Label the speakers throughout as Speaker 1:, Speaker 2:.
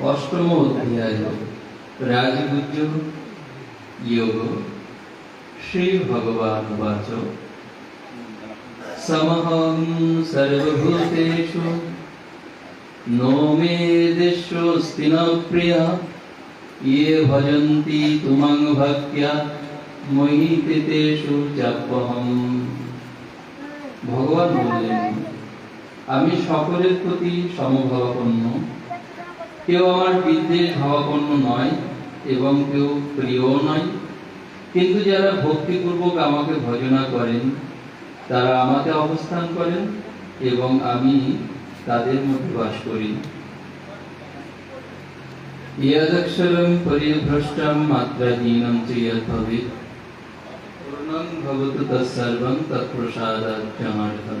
Speaker 1: অষ্টম অধ্যায় রাজগুজ ইয়োগ শ্রী ভগবান বাচ। সমহং সর্বভূতেষু। নো মে দেশোস্তি প্রিয়া। ইয়ে ভজন্তি তুমং ভক্তিয়া মহি আমি সকলের প্রতি সমভাবাপন্ন। কেউ আমার বিদ্বেষ ভাবাপন্ন নয় এবং কেউ প্রিয় নয়। কিন্তু যারা ভক্তিপূর্বক আমাকে ভজনা করেন, তারা আমাকে অবস্থান করেন এবং আমি তাদের মধ্যে বাস করি। ইয়াদক্ষরম পরিভ্রষ্টম মাত্রাহীনম পূর্ণং ভবতু তৎসর্বং তৎপ্রসাদার্থমার্থম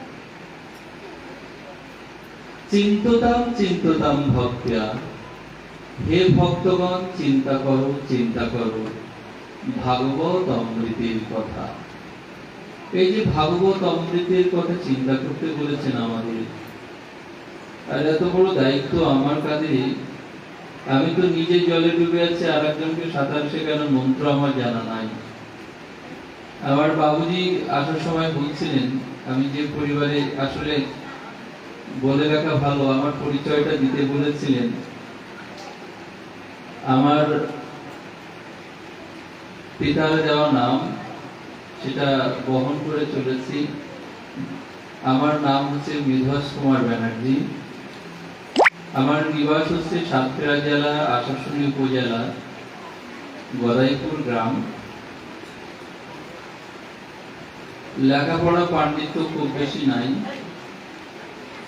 Speaker 1: চিন্ততাম চিন্ততাম ভক্তিয়া। হে ভক্তগণ, চিন্তা করো চিন্তা করো। ভাগবত অমৃতের কথা। এই যে ভাগবত অমৃতের কথা চিন্তা করতে বলেছেন আমাদের আর এত বড় দায়িত্ব আমার কাঁধে আমি তো নিজে জলে ডুবে আছি আর একজনকে সাঁতার শেখানোর মন্ত্র আমার জানা নাই। আমার বাবুজি আসার সময় বলছিলেন, আমি যে পরিবারে আসলে বলে রাখা ভালো, আমার পরিচয়টা দিতে বলেছিলেন। আমার পিতার দেওয়া নাম, সেটা বহন করে চলেছি। আমার নাম হচ্ছে মিধস কুমার ব্যানার্জি। আমার নিবাস হচ্ছে সাতক্ষীরা জেলা আশাশুনি উপজেলা, গদাইপুর গ্রাম। লেখাপড়া পাণ্ডিত্য খুব বেশি নাই।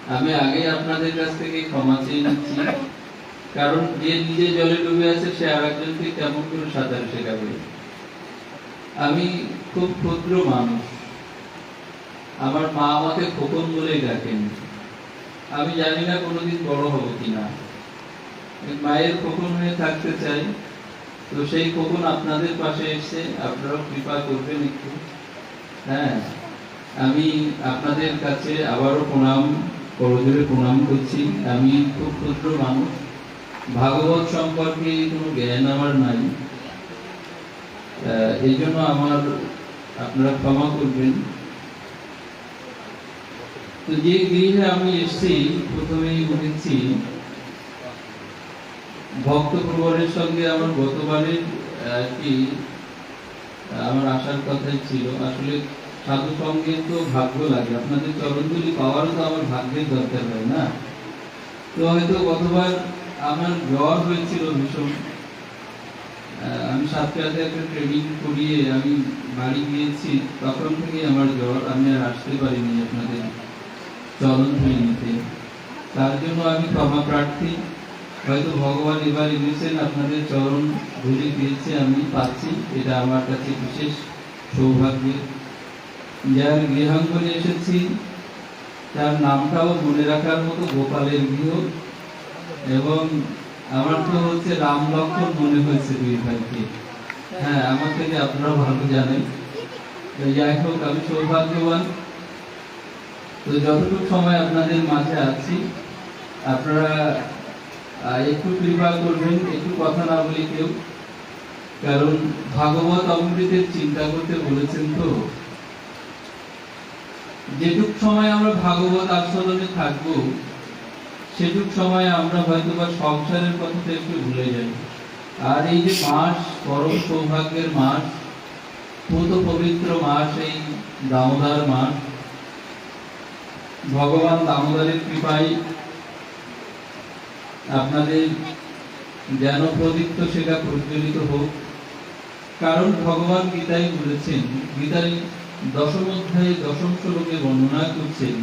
Speaker 1: আমি আগে আপনাদের কাছ থেকে ক্ষমা চেয়ে নিচ্ছি। কারণ যে নিজে জলে ডুবে আছে, সে আর একজনকে কেমন করে সাঁতার শেখাবে? আমি খুব ক্ষুদ্র মানুষ। আমার মা আমাকে খোকন বলেই ডাকেন। আমি জানি না কোনোদিন বড় হব কিনা। মায়ের খোকন হয়ে থাকতে চাই। তো সেই খোকন আপনাদের পাশে এসে আপনারাও কৃপা করবেন একটু। হ্যাঁ আমি আপনাদের কাছে আবারও প্রণাম। করজোরে প্রণাম করছি। আমি খুব ক্ষুদ্র মানুষ। ভাগবত সম্পর্কে কোনো জ্ঞান আমার নাই। এই জন্য আমার আপনারা ক্ষমা করবেন। তো যে গৃহে আমি এসেছি, প্রথমেই বলেছি ভক্ত প্রবরের সঙ্গে আমার গতবারের কি, আমার আসার কথাই ছিল। আসলে সাধু সঙ্গে তো ভাগ্য লাগে। আপনাদের চরণগুলি পাওয়ারও তো আমার ভাগ্যের দরকার হয় না। তো হয়তো গতবার আমার জ্বর হয়েছিল ভীষণ। আমি সাতটাতে একটা ট্রেনিং করিয়ে আমি বাড়ি গিয়েছি, তখন থেকে আমার জ্বর, আমি আর আসতে পারিনি আপনাদের চরণ ধুয়ে নিতে। তার জন্য আমি ক্ষমা প্রার্থী। হয়তো ভগবান এবার এনেছেন, আপনাদের চরণ ধুলে দিয়েছে, আমি পাচ্ছি। এটা আমার কাছে বিশেষ সৌভাগ্যের যার গৃহাঙ্গনে এসেছি। তার নামটাও মনে রাখার মতো গোপালের গৃহ। এবং আমার তো হচ্ছে রাম লক্ষণ মনে হয়েছে দুই ভাইকে। হ্যাঁ আমার থেকে আপনারা ভালো জানেন। তো যাই হোক, আমি সৌভাগ্যবান। তো যতটুকু সময় আপনাদের মাঝে আছি, আপনারা একটু কৃপা করবেন, একটু কথা না বলি কেউ। কারণ ভাগবত অমৃতের চিন্তা করতে বলেছেন তো। যেটুক সময় আমরা ভাগবত আস্বাদনে থাকব, সেটুক সময় আমরা হয়তো বা সংসারের কথাটা একটু ভুলে যাই। আর এই যে মাস, পরম সৌভাগ্যের মাস, পুত পবিত্র মাস, এই দামোদর মাস, ভগবান দামোদরের কৃপায় আপনাদের জ্ঞান প্রদীপ্ত সেটা প্রজ্বলিত হোক। কারণ ভগবান গীতায় বলেছেন, গীতায় দশম অধ্যায়ে দশম শ্লোকে বর্ণনা করছেন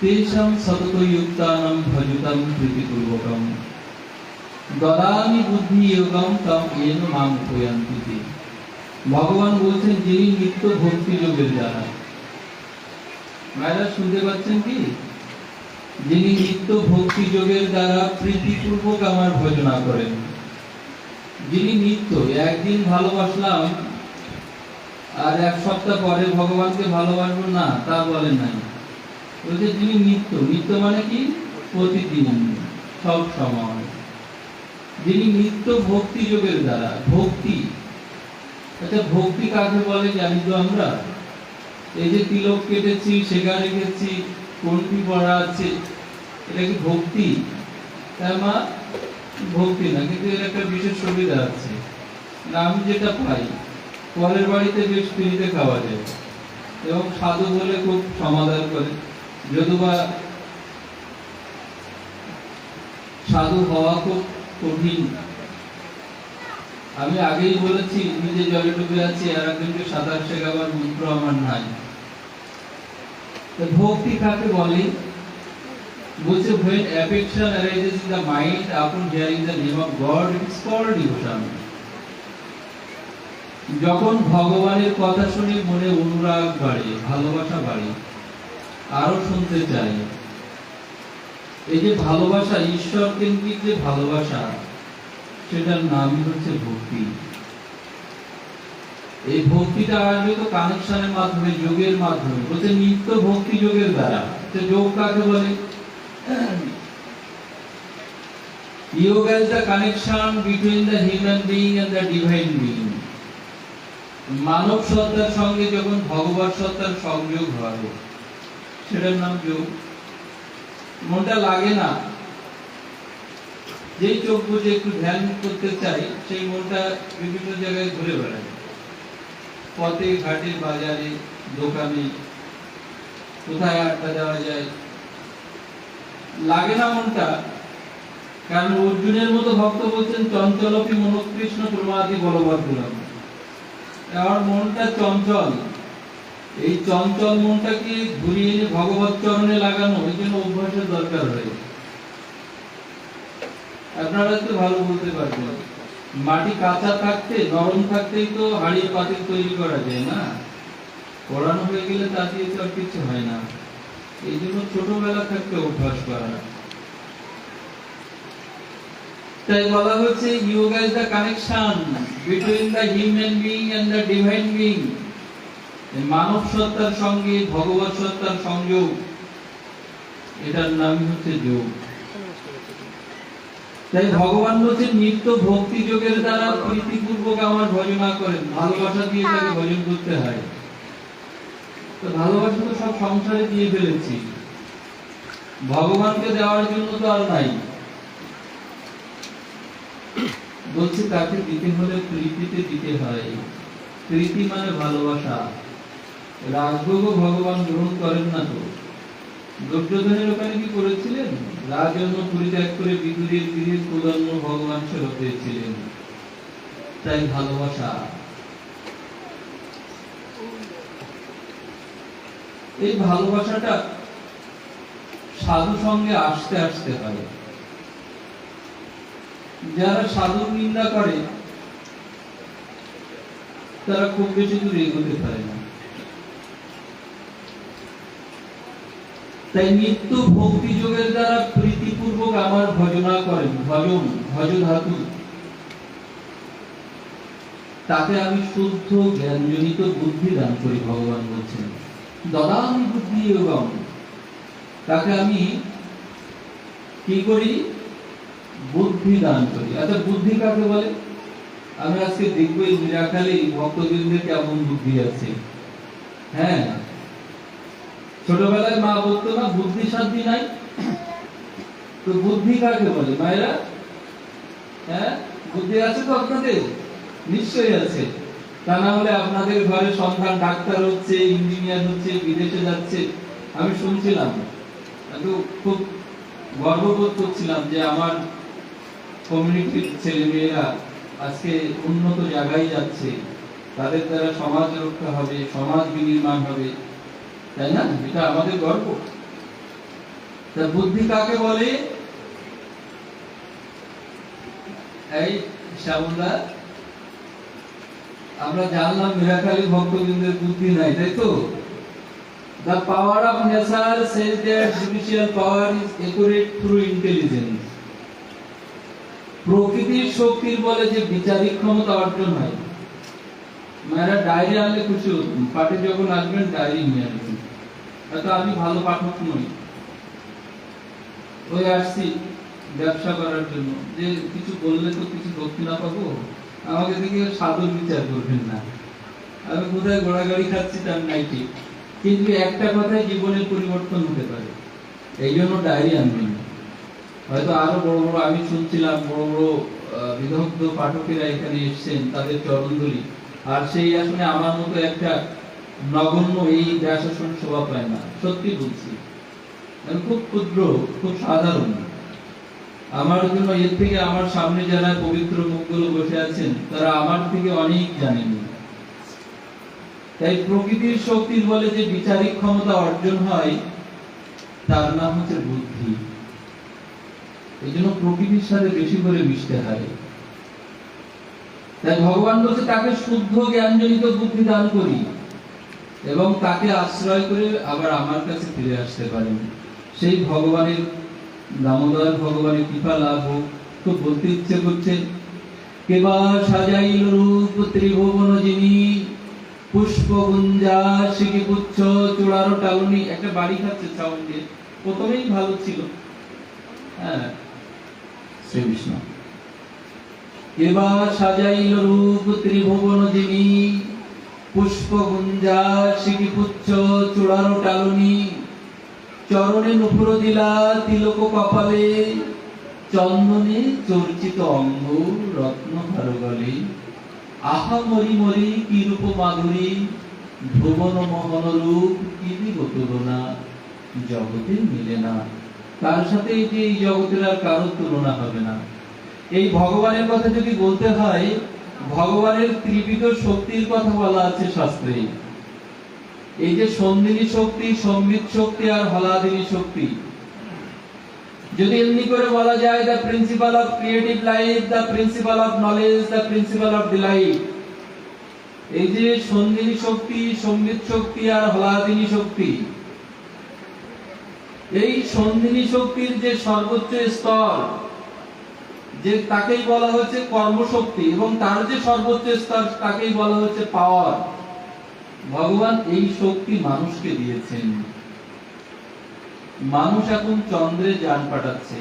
Speaker 1: তেষাং সততযুক্তানাং ভজতাম প্রীতিপূর্বকম। বুদ্ধি যোগম তম এন মাম উপয়ান্তি তে। ভগবান বলছেন, যিনি নিত্য ভক্তি যোগের দ্বারা মায়েরা, শুনতে পাচ্ছেন কি? যিনি নিত্য ভক্তি যোগের দ্বারা প্রীতিপূর্বক আমার ভজনা করেন। যিনি নিত্য, একদিন ভালোবাসলাম আর এক সপ্তাহ পরে ভগবানকে ভালোবাসবো? না, তা বলেন নাই বলছে যিনি নিত্য। নিত্য মানে কি? প্রতিদিন, সব সময়। যিনি নিত্য ভক্তি যোগের দ্বারা, ভক্তি। আচ্ছা ভক্তি কাকে বলে জানি তো আমরা? এই যে তিলক কেটেছি, সেগা রেখেছি কোনটি পড়া আছে, এটা কি ভক্তি? তাই মা, ভক্তি না, কিন্তু এর একটা বিশেষ সুবিধা আছে। না আমি যেটা পাই পরের বাড়িতে বেশ ফ্রিতে খাওয়া যায় এবং সাধু বলে খুব সমাধান করে। যদিবা সাধু হওয়া খুব কঠিন। আমি আগেই বলেছি নিজে জলে ডুবে আছি, আর একজনকে সাঁতার শেখাবার মন্ত্র আমার নাই। ভক্তি কাকে বলে? বলছে, when affection arises in the mind, upon hearing the name of God, it is called যখন ভগবানের কথা শুনে মনে অনুরাগ বাড়ে, ভালোবাসা বাড়ে আরও শুনতে চাই। এই যে ভালোবাসা, ঈশ্বর কেন্দ্রিক যে ভালোবাসা, সেটার নামই হচ্ছে ভক্তি। এই ভক্তিটা আসবে তো কানেকশনের মাধ্যমে, যোগের মাধ্যমে, বলছে নিত্য ভক্তি যোগের দ্বারা। তো যোগ কাকে বলে? Yoga is the connection between the human being and the. মানব সত্তার সঙ্গে যখন ভগবত সত্তার সংযোগ হয়, সেটার নাম যোগ। মনটা লাগে না। যেই চোখ বুঝে একটু ধ্যান করতে চাই, সেই মনটা বিভিন্ন জায়গায় ঘুরে বেড়ায়। পথে, ঘাটে, বাজারে, দোকানে, কোথায় আড্ডা দেওয়া যায়। লাগে না মনটা, কারণ অর্জুনের মতো ভক্ত বলছেন, চঞ্চলপি মনোকৃষ্ণ প্রমাদি বলবদ্দুলম আমার মনটা চঞ্চল। এই চঞ্চল মনটাকে ঘুরিয়ে ভগবত চরণে লাগানো, এই জন্য অভ্যাসের দরকার হয়। আপনারা তো ভালো বলতে পারবেন। মাটি কাঁচা থাকতে, নরম থাকতেই তো হাড়ি পাতিল তৈরি করা যায় না? পড়ানো হয়ে গেলে তা দিয়ে তো আর কিছু হয় না। এই জন্য ছোটবেলা থাকতে অভ্যাস করা। তাই বলা হচ্ছে yoga is the connection between the human being and the divine being মানব সত্তার সঙ্গে ভগবত সত্তার সংযোগ এটার নামই হচ্ছে যোগ। তাই ভগবান বলছেন, নিত্য ভক্তি যোগের দ্বারা প্রীতিপূর্বক আমার ভজনা করেন। ভালোবাসা দিয়ে তাকে ভজন করতে হয়। তো ভালোবাসা তো সব সংসারে দিয়ে ফেলেছি। ভগবানকে দেওয়ার জন্য তো আর নাই। বলছি তাকে দিতে হলে প্রীতিতে দিতে হয়। প্রীতি মানে ভালোবাসা। রাজভোগ ভগবান গ্রহণ করেন না তো। দুর্যোধনের ওখানে কি করেছিলেন? রাজন্য পরিত্যাগ করে বিদুরের গৃহে প্রধান্য ভগবান ফেরত হয়েছিলেন তাই ভালোবাসা। এই ভালোবাসাটা সাধু সঙ্গে আসতে আসতে হয়। যারা সাধু নিন্দা করে, তারা খুব বেশি দূর এগোতে পারে না। তাই নিত্য ভক্তি যোগের দ্বারা প্রীতিপূর্বক আমার ভজনা করেন, ভজন ভজ ধাতু। তাতে আমি শুদ্ধ, জ্ঞানজনিত বুদ্ধি দান করি, ভগবান বলছেন। দদামি বুদ্ধি এবং তাকে আমি কি করি? বুদ্ধি দান করি। আচ্ছা বুদ্ধি কাকে বলে? আমি আজকে দেখব এই মিরাখালি ভক্তবৃন্দের কেমন বুদ্ধি আছে। হ্যাঁ? ছোটবেলায় মা বলতো না, বুদ্ধি শান্তি নাই। তো বুদ্ধি কাকে বলে? মায়েরা? হ্যাঁ? বুদ্ধি আছে তো আপনাদের? নিশ্চয়ই আছে। তা না হলে আপনাদের ঘরে সন্তান ডাক্তার হচ্ছে, ইঞ্জিনিয়ার হচ্ছে, বিদেশে যাচ্ছে। আমি শুনছিলাম খুব গর্ববোধ করছিলাম যে আমার কমিউনিটির ছেলে মেয়েরা আজকে উন্নত জায়গায় যাচ্ছে, তাদের দ্বারা সমাজ রক্ষা হবে, সমাজ বিনির্মাণ হবে। তাই না? এটা আমাদের গর্ব। তা বুদ্ধি কাকে বলে? এই শ্যামলা আমরা জানলাম মিরাকালী ভক্তবৃন্দের বুদ্ধি নাই, তাই তো? The power of nature says that judicial power is accurate through intelligence. প্রকৃতির শক্তির বলে যে বিচারিক ক্ষমতা অর্জন হয়। মেয়েরা ডায়েরি আনলে খুশি হতুম। পাঠে যখন আসবেন ডায়েরি নিয়ে আসবেন। হয়তো আমি ভালো পাঠক নই। ওই আসছি ব্যবসা করার জন্য। যে কিছু বললে তো কিছু দক্ষিণা পাবো। আমাকে দেখে সাদর বিচার করবেন না। আমি কোথায় ঘোড়াগাড়ি খাচ্ছি তার নাই ঠিক কিন্তু একটা কথায় জীবনের পরিবর্তন হতে পারে। এই জন্য ডায়েরি আনবেন হয়তো আরও বড় বড়, আমি শুনছিলাম বড় বড় বিদগ্ধ পাঠকেরা এখানে এসেছেন, তাদের চরণধরি আর সেই আসলে আমার মতো একটা নগণ্য এই ব্যাসাসন শোভা পায় না। সত্যি বলছি। আমি খুব ক্ষুদ্র, খুব সাধারণ। আমার জন্য এর থেকে আমার সামনে যারা পবিত্র মুখগুলো বসে আছেন, তারা আমার থেকে অনেক জানেন। তাই প্রকৃতির শক্তির বলে যে বিচারিক ক্ষমতা অর্জন হয়, তার নাম হচ্ছে বুদ্ধি। এই জন্য প্রকৃতির সাথে বেশি করে মিশতে হয়। তাই ভগবান বলছে, তাকে শুদ্ধ জ্ঞানজনিত বুদ্ধি দান করি এবং তাকে আশ্রয় করে আবার আমার কাছে ফিরে আসতে পারেন। সেই ভগবানের, দামোদর ভগবানের কৃপা লাভ হোক। খুব বলতে ইচ্ছে করছে কেবা সাজাইল রূপ ত্রিভুবন যিনি, পুষ্প গুঞ্জা শিখি পুচ্ছ চূড়ারো টালনি একটা বাড়ি খাচ্ছে দিয়ে প্রথমেই ভালো ছিল। হ্যাঁ শ্রী বিষ্ণু এবার সাজাইল রূপ ত্রিভুবন যিনি পুষ্প গুঞ্জা শিখি পুচ্ছ চূড়ারো টালনি, চরণে নুপুর দিলা তিলক কপালে, চন্দনে চর্চিত অঙ্গ, রত্ন হারগলে। আহা মরি মরি কি রূপ মাধুরী, ভুবন মোহন রূপ কি দিব তুলনা জগতে মিলে না। তার সাথে এই জগতের আর কারোর তুলনা হবে না। এই ভগবানের কথা যদি বলতে হয়, ভগবানের ত্রিবিধ শক্তির কথা বলা আছে শাস্ত্রে। এই যে সন্দিনী শক্তি সম্বিত শক্তি আর হলাদিনী শক্তি। যদি এমনি করে বলা যায় the principle of creative life the principle of knowledge the principle of delight এই যে সন্দিনী শক্তি সম্বিত শক্তি আর হলাদিনী শক্তি। এই সন্দিনী শক্তির যে সর্বোচ্চ স্তর, যে তাকেই বলা হচ্ছে কর্মশক্তি এবং তার যে সর্বোচ্চ স্তর, তাকেই বলা হচ্ছে পাওয়ার। ভগবান এই শক্তি মানুষকে দিয়েছেন। মানুষ এখন চন্দ্রে যান পাঠাচ্ছে।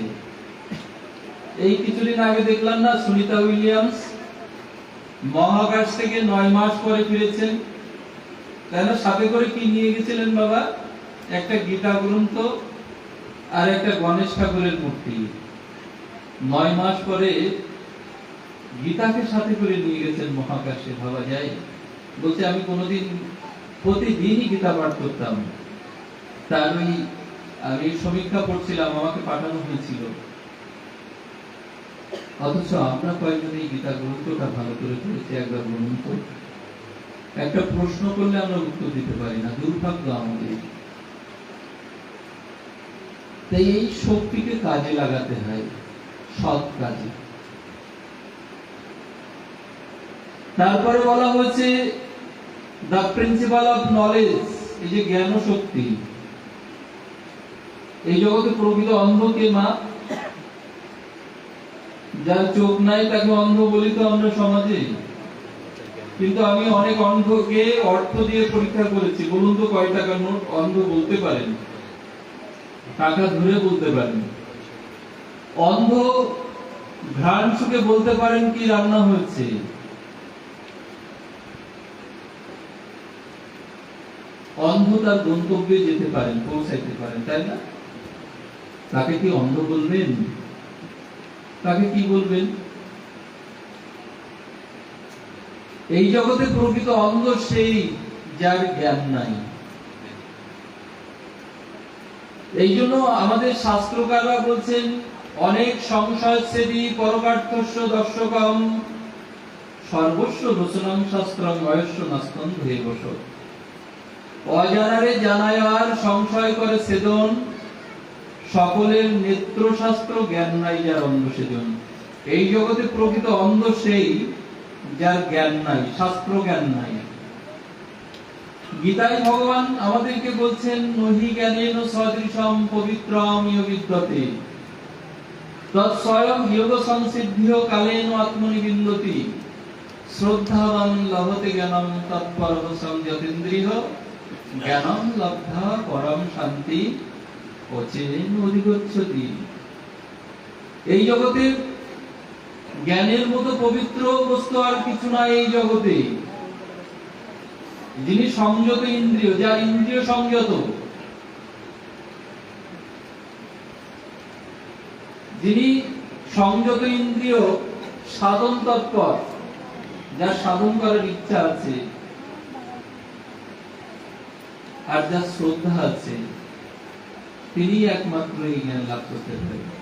Speaker 1: এই কিছুদিন আগে দেখলাম না সুনিতা উইলিয়ামস? মহাকাশ থেকে নয় মাস পরে ফিরেছেন। তাই না সাথে করে কি নিয়ে গেছিলেন বাবা? একটা গীতা গ্রন্থ আর একটা গণেশ ঠাকুরের মূর্তি। নয় মাস পরে গীতাকে সাথে করে নিয়ে গেছেন মহাকাশে, ভাবা যায়? বলছে, আমি কোনোদিন প্রতিদিনই গীতা পাঠ করতাম। তার ওই, আমি সমীক্ষা পড়ছিলাম, আমাকে পাঠানো হয়েছিল। অথচ আমরা কয়েকজন এই গীতা গ্রন্থটা ভালো করে পড়েছি, একবার তো। একটা প্রশ্ন করলে আমরা উত্তর দিতে পারি না, দুর্ভাগ্য আমাদের। তাই এই শক্তিকে কাজে লাগাতে হয়, সৎ কাজে। তারপরে বলা হয়েছে দ্য প্রিন্সিপাল অফ নলেজ এই যে জ্ঞান শক্তি। এই জগতে প্রকৃত অন্ধ কে মা? যার চোখ নাই তাকে অন্ধ বলি তো আমরা সমাজে। কিন্তু আমি অনেক অন্ধকে অর্থ দিয়ে পরীক্ষা করেছি। বলুন তো কয় নোট অন্ধ বলতে পারেন? টাকা ধরে বলতে পারেন। অন্ধ ঘ্রাণ সুখে বলতে পারেন কি রান্না হয়েছে? অন্ধ তার গন্তব্যে যেতে পারেন, পৌঁছাইতে পারেন, তাই না? তাকে কি অন্ধ বলবেন? তাকে কি বলবেন? এই জগতে প্রকৃত অন্ধ সেই যার জ্ঞান নাই। এই জন্য আমাদের শাস্ত্রকাররা বলছেন, অনেক সংশয় ছেদি পরমার্থস্য দর্শকম, সর্বস্ব রচনম শাস্ত্রম বয়স্য নাস্তন ধুয়ে অজানারে জানায় আর সংশয় করে সেদন সকলের নেত্রশাস্ত্র জ্ঞান নাই যার অন্ধ সেজন। এই জগতে প্রকৃত অন্ধ সেই যার জ্ঞান নাই, শাস্ত্র জ্ঞান নাই। গীতায় ভগবান আমাদেরকে বলছেন, নহি জ্ঞানেন সদৃশম পবিত্রম ইহ বিদ্যতে তৎ স্বয়ং যোগ সংসিদ্ধিও কালেন আত্মনি বিন্দতি। শ্রদ্ধাবান লভতে জ্ঞানম তৎপরবশম যতীন্দ্রিয় জ্ঞানম লব্ধা পরম শান্তি অচেন অধিগচ্ছতি এই জগতে জ্ঞানের মতো পবিত্র বস্তু আর কিছু নাই এই জগতে। যিনি সংযত ইন্দ্রিয়, যার ইন্দ্রিয় সংযত? যিনি সংযত ইন্দ্রিয়, সাধন তৎপর, যার সাধন করার ইচ্ছা আছে, আর যার শ্রদ্ধা আছে তিনি একমাত্র এই জ্ঞান লাভ করতে পারেন।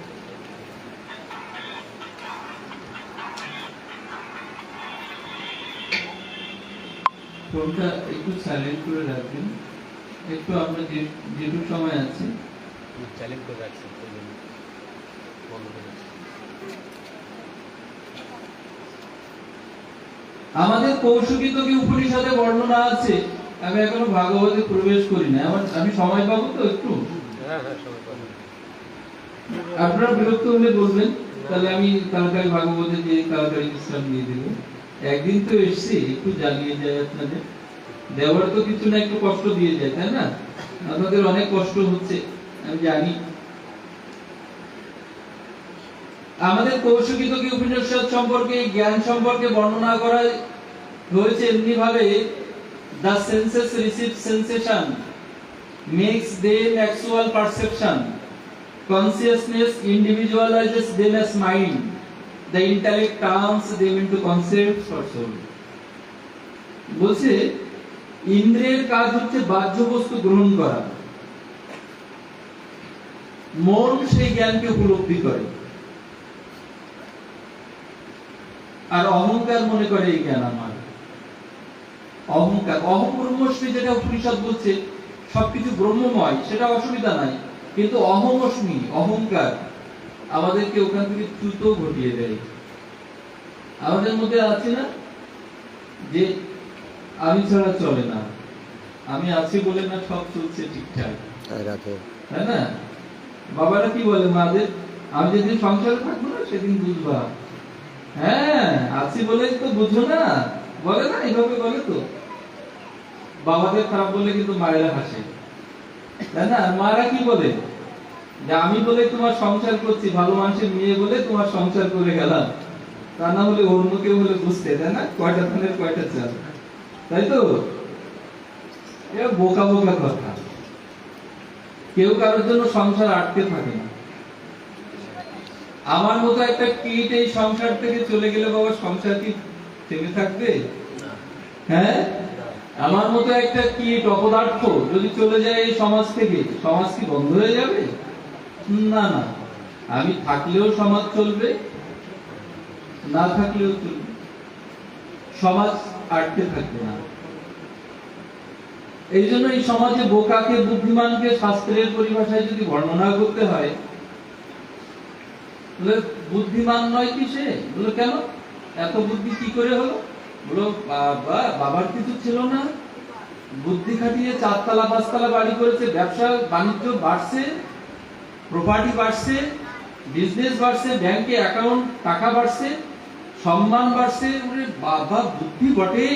Speaker 1: ফোনটা একটু সাইলেন্ট করে রাখবেন। একটু আমরা যেটুকু সময় আছে।
Speaker 2: চ্যালেঞ্জ করে রাখছি ওই জন্য। বন্ধ করে রাখছি।
Speaker 1: আমাদের কৌশিকিত কি উপনিষদে বর্ণনা আছে। আমি এখনও ভাগবতে প্রবেশ করি না আমার আমি সময় পাবো তো একটু?
Speaker 2: হ্যাঁ হ্যাঁ
Speaker 1: আপনারা বিরক্ত হলে বলবেন। তাহলে আমি তাড়াতাড়ি ভাগবতে যে তাড়াতাড়ি বিশ্রাম দিয়ে দেবো। একদিন তো এসছি, একটু জ্বালিয়ে যায় আপনাদের। দেওয়ার তো কিছু না, একটু কষ্ট দিয়ে যায়, তাই না? আপনাদের অনেক কষ্ট হচ্ছে, আমি জানি। আমাদের কৌশিকিত কি উপনিষদ সম্পর্কে, জ্ঞান সম্পর্কে বর্ণনা করা হয়েছে? এমনি ভাবে the senses receive sensation makes them actual perception consciousness individualizes them as mind. The intellect turns them into concepts or soul বলছে ইন্দ্রিয়ের কাজ হচ্ছে বাহ্য বস্তু গ্রহণ করা। মন সেই জ্ঞানকে উপলব্ধি করে। আর অহংকার মনে করে এই জ্ঞান আমার। অহংকার অহং যেটা উপনিষদ বলছে সবকিছু ব্রহ্মময় সেটা অসুবিধা নাই। কিন্তু অহমস্মি অহংকার আমাদেরকে ওখান থেকে চ্যুত ঘটিয়ে দেয়। আমাদের মধ্যে আছে না যে আমি ছাড়া চলে না। আমি আছি বলে না সব চলছে ঠিকঠাক। তাই না? বাবারা কি বলে মাদের আমি যেদিন সংসারে থাকব না সেদিন বুঝবা। হ্যাঁ আছি বলে তো বুঝো না। বলে না এইভাবে বলে তো। বাবাদের খারাপ বলে কিন্তু মায়েরা হাসে। তাই না? মারা কি বলে? আমি বলে তোমার সংসার করছি, ভালো মানুষের মেয়ে বলে তোমার সংসার করে গেলাম। তা না হলে অন্য কেউ হলে বুঝতে, তাই না? কয়টা ধানের, কয়টা চাল। তাই তো? বোকা বোকা কথা। কেউ কারোর জন্য সংসার আটকে থাকে না। আমার মতো একটা কীট এই সংসার থেকে চলে গেলে বাবা সংসার কি থেমে থাকবে? হ্যাঁ? আমার মতো একটা কীট অপদার্থ যদি চলে যায় এই সমাজ থেকে, সমাজ কি বন্ধ হয়ে যাবে? না না। আমি থাকলেও সমাজ চলবে, না থাকলেও চলবে। সমাজ আটকে থাকবে না। এই জন্য এই সমাজে বোকাকে, বুদ্ধিমানকে শাস্ত্রের পরিভাষায় যদি বর্ণনা করতে হয়, বলে বুদ্ধিমান নয় কি সে? বলে কেন? এত বুদ্ধি কি করে হলো? বলো, বাবা, বাবার কিছু ছিল না। বুদ্ধি খাটিয়ে চারতলা, পাঁচতলা বাড়ি করেছে, ব্যবসা, বাণিজ্য বাড়ছে। প্রপার্টি বাড়ছে বিজনেস বাড়ছে ব্যাংকে অ্যাকাউন্ট টাকা বাড়ছে সম্মান বাড়ছে ওরে বাবা বুদ্ধি বটে